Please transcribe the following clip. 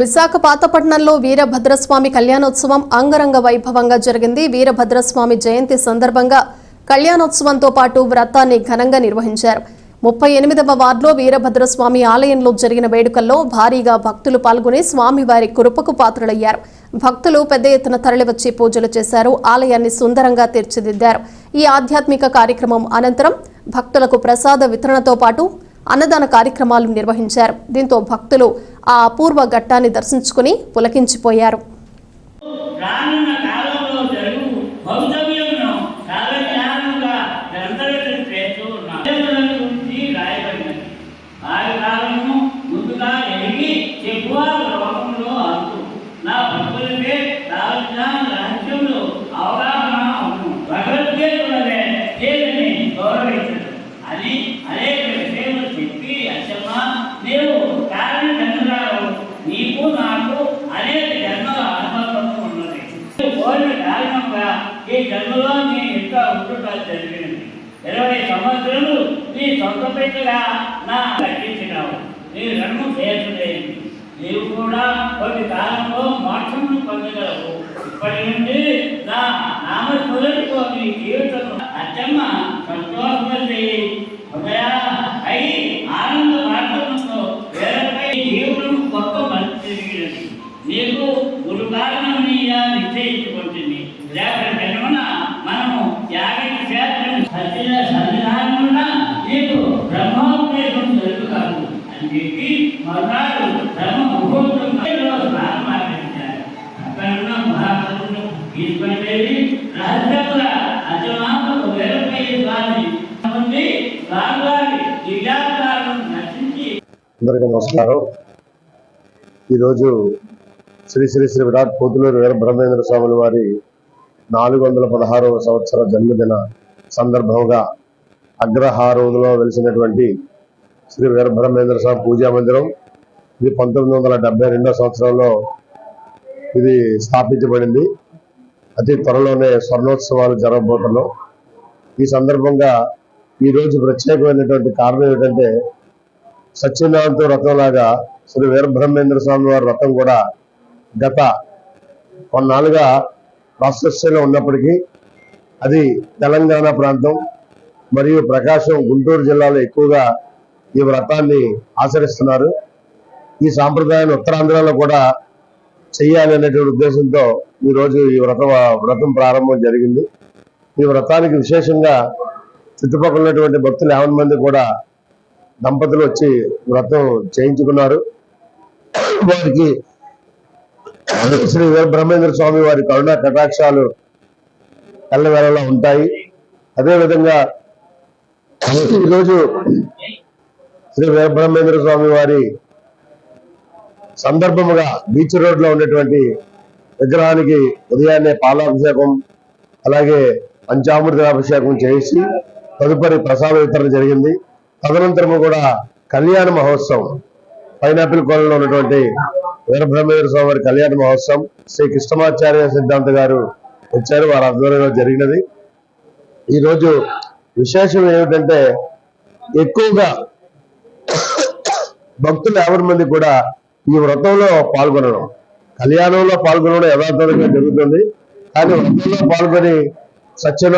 విశాఖ పాతపట్నంలో వీరభద్రస్వామి కళ్యాణోత్సవం అంగరంగ వైభవంగా జరిగింది. వీరభద్రస్వామి జయంతి సందర్భంగా కళ్యాణోత్సవంతో పాటు వ్రతాన్ని ఘనంగా నిర్వహించారు. ముప్పై ఎనిమిదవ వార్డులో వీరభద్రస్వామి ఆలయంలో జరిగిన వేడుకల్లో భారీగా భక్తులు పాల్గొని స్వామివారి కురుపకు పాత్రులయ్యారు. భక్తులు పెద్ద ఎత్తున తరలివచ్చి పూజలు చేశారు. ఆలయాన్ని సుందరంగా తీర్చిదిద్దారు. ఈ ఆధ్యాత్మిక కార్యక్రమం అనంతరం భక్తులకు ప్రసాద వితరణతో పాటు అన్నదాన కార్యక్రమాలు నిర్వహించారు. దీంతో భక్తులు ఆ అపూర్వ ఘట్టాన్ని దర్శించుకుని పులకించిపోయారు. ఈ నేను ఇంకా ఉండుట ఉంటుట జరిగినది ఇరవై సంవత్సరాలు నీ సొంత పెట్టగా నా రక్షించినావు నీ రణము చేయలేదు నీవు కూడా కొన్ని కాలంలో మోక్షమును పొందగలవు. ఇప్పటి నుండి నా నామస్మరణతో నీ జీవితం అత్యమ్మ సంతోషంగా చేయి హృదయ అయి ఆనంద మార్గంతో వేరపై జీవనం గొప్ప మంచి తిరిగినది. నీకు గురు కారణం నిశ్చయించుకుంటుంది. లేకపోతే చెప్పి మరునాడు బ్రహ్మ ముహూర్తంలో వేరపై స్వామి. దివ్యాకారం నశించి అందరికీ నమస్కారం. ఈరోజు శ్రీ శ్రీ శ్రీ విరాట్ పోతులూరు వీర బ్రహ్మేంద్ర స్వాముల వారి నాలుగు వందల పదహారవ సంవత్సర జన్మదిన సందర్భంగా అగ్రహారోజులో వెలిసినటువంటి శ్రీ వీర బ్రహ్మేంద్ర స్వామి పూజా మందిరం. ఇది పంతొమ్మిది వందల డెబ్బై రెండో సంవత్సరంలో ఇది స్థాపించబడింది. అతి త్వరలోనే స్వర్ణోత్సవాలు జరగబోతున్నాం ఈ సందర్భంగా ఈరోజు ప్రత్యేకమైనటువంటి కారణం ఏంటంటే సత్యనారాయణతో రథంలాగా లాగా శ్రీ వీరబ్రహ్మేంద్ర స్వామి వారి రథం కూడా గత కొన్నాళ్ళుగా ప్రాసెస్లో ఉన్నప్పటికీ అది తెలంగాణ ప్రాంతం మరియు ప్రకాశం గుంటూరు జిల్లాలో ఎక్కువగా ఈ వ్రతాన్ని ఆచరిస్తున్నారు. ఈ సాంప్రదాయాన్ని ఉత్తరాంధ్రలో కూడా చేయాలి అనేటువంటి ఉద్దేశంతో ఈ రోజు ఈ వ్రత వ్రతం ప్రారంభం జరిగింది. ఈ వ్రతానికి విశేషంగా చుట్టుపక్కల ఉన్నటువంటి భక్తులు యావన్ మంది కూడా దంపతులు వచ్చి వ్రతం చేయించుకున్నారు. వారికి శ్రీ వీరబ్రహ్మేంద్ర స్వామి వారి కరుణా కటాక్షాలు కళ్ళవేళలో ఉంటాయి. అదేవిధంగా ఈరోజు శ్రీ వీరబ్రహ్మేంద్ర స్వామి వారి సందర్భముగా బీచ్ రోడ్లో ఉన్నటువంటి విగ్రహానికి ఉదయాన్నే పాలాభిషేకం అలాగే పంచామృత అభిషేకం చేసి తదుపరి ప్రసాద వితరణ జరిగింది. తదనంతరము కూడా కళ్యాణ మహోత్సవం పైనాపిల్ కోలలో ఉన్నటువంటి వీరబ్రహ్మేంద్ర స్వామి వారి కళ్యాణ మహోత్సవం శ్రీ కృష్ణమాచార్య సిద్ధాంత గారు వచ్చారు. వారి ఆధ్వర్యంలో జరిగినది. ఈరోజు విశేషం ఏమిటంటే ఎక్కువగా భక్తులు ఎవరి మంది కూడా ఈ వ్రతంలో పాల్గొనడం. కళ్యాణంలో పాల్గొనడం యథార్థంగా జరుగుతుంది. కానీ వ్రతంలో పాల్గొని సత్యన